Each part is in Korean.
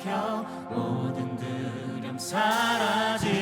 일으켜 모든 두려움 사라지.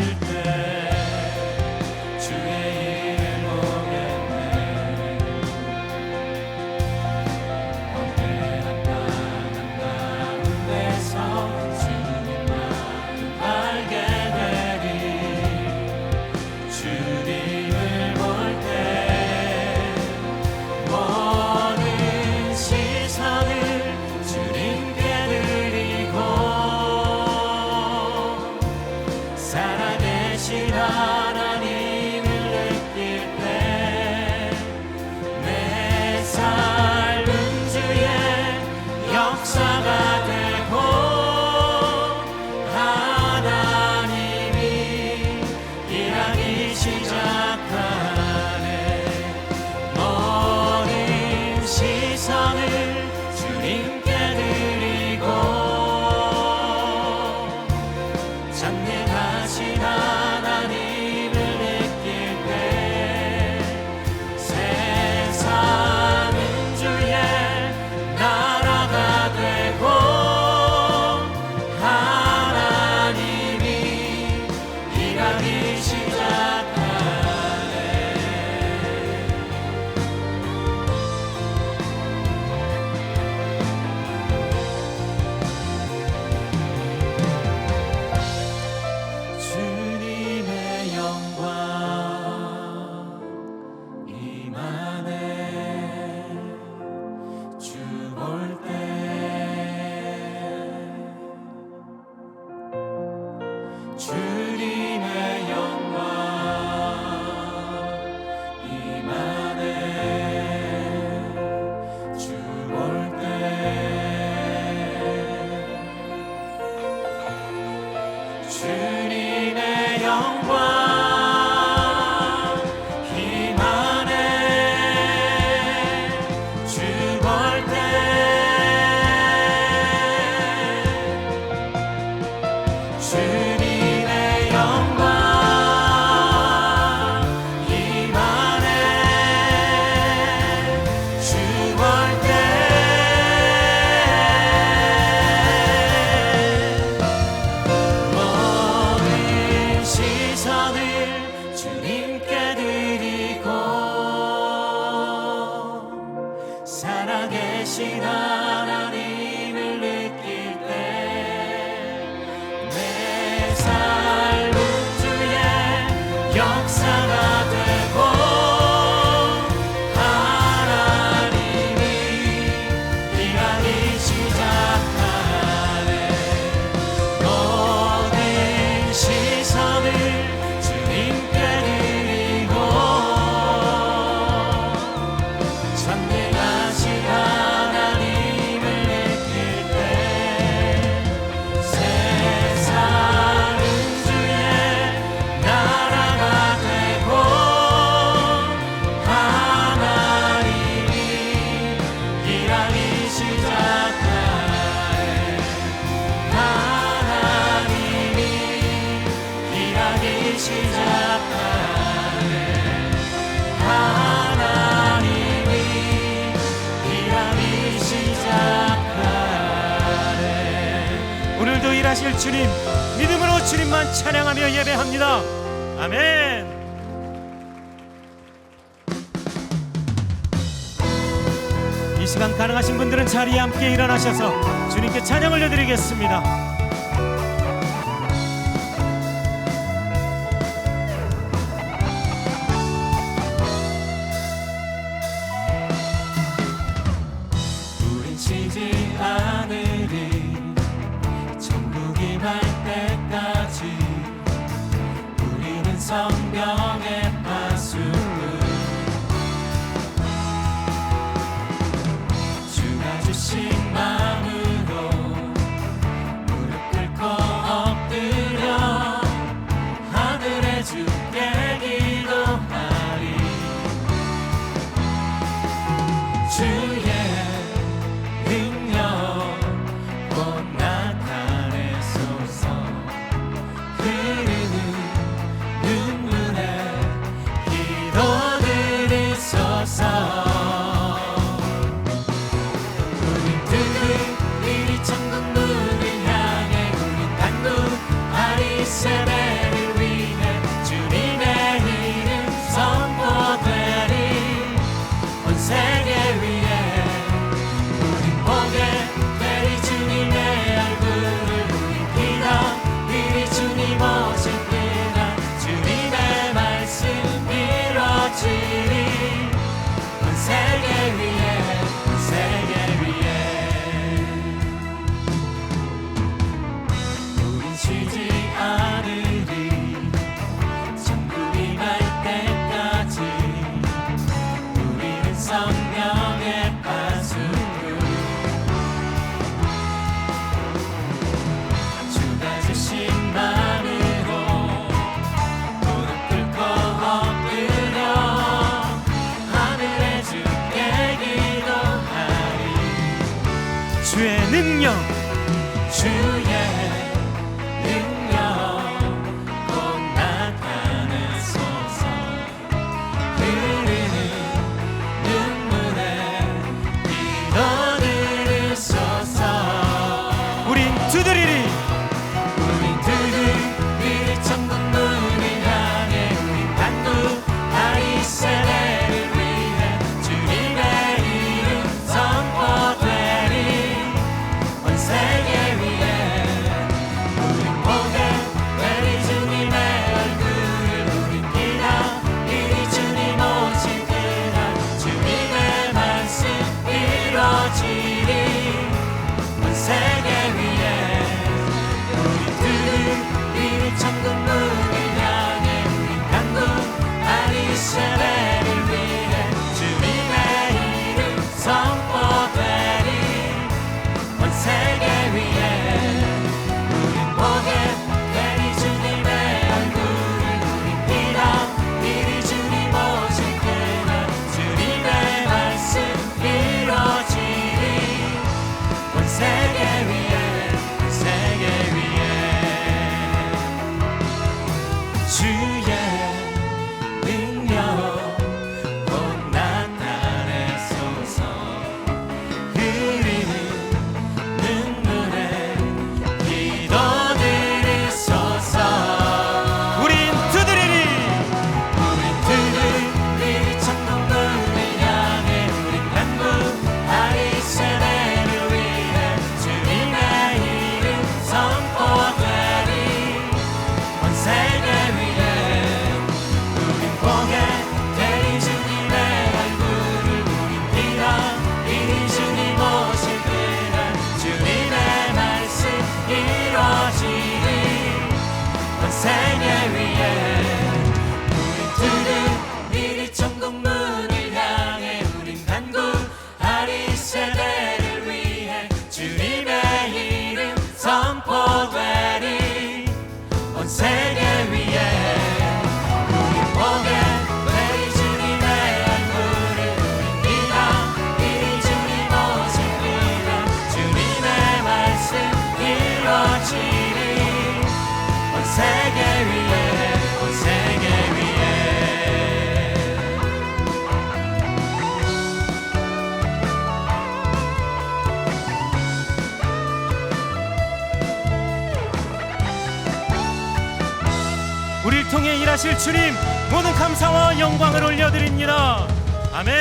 살아계신 하나님. 하실 주님 믿음으로 주님만 찬양하며 예배합니다. 아멘. 이 시간 가능하신 분들은 자리에 함께 일어나셔서 주님께 찬양 올려드리겠습니다. 성경의 coração. 주의 능력. 주의 하실 주님 모든 감사와 영광을 올려드립니다. 아멘.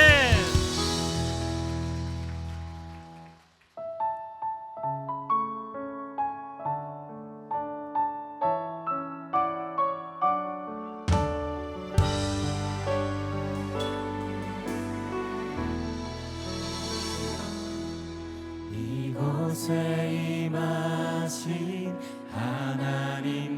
이곳에 임하신 하나님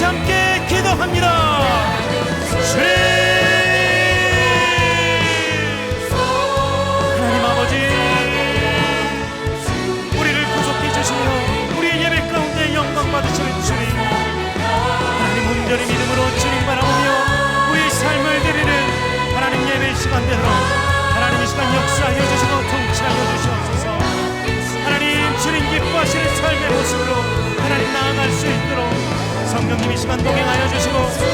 같이 함께 기도합니다. 성령님 이 시간 동행하여 주시고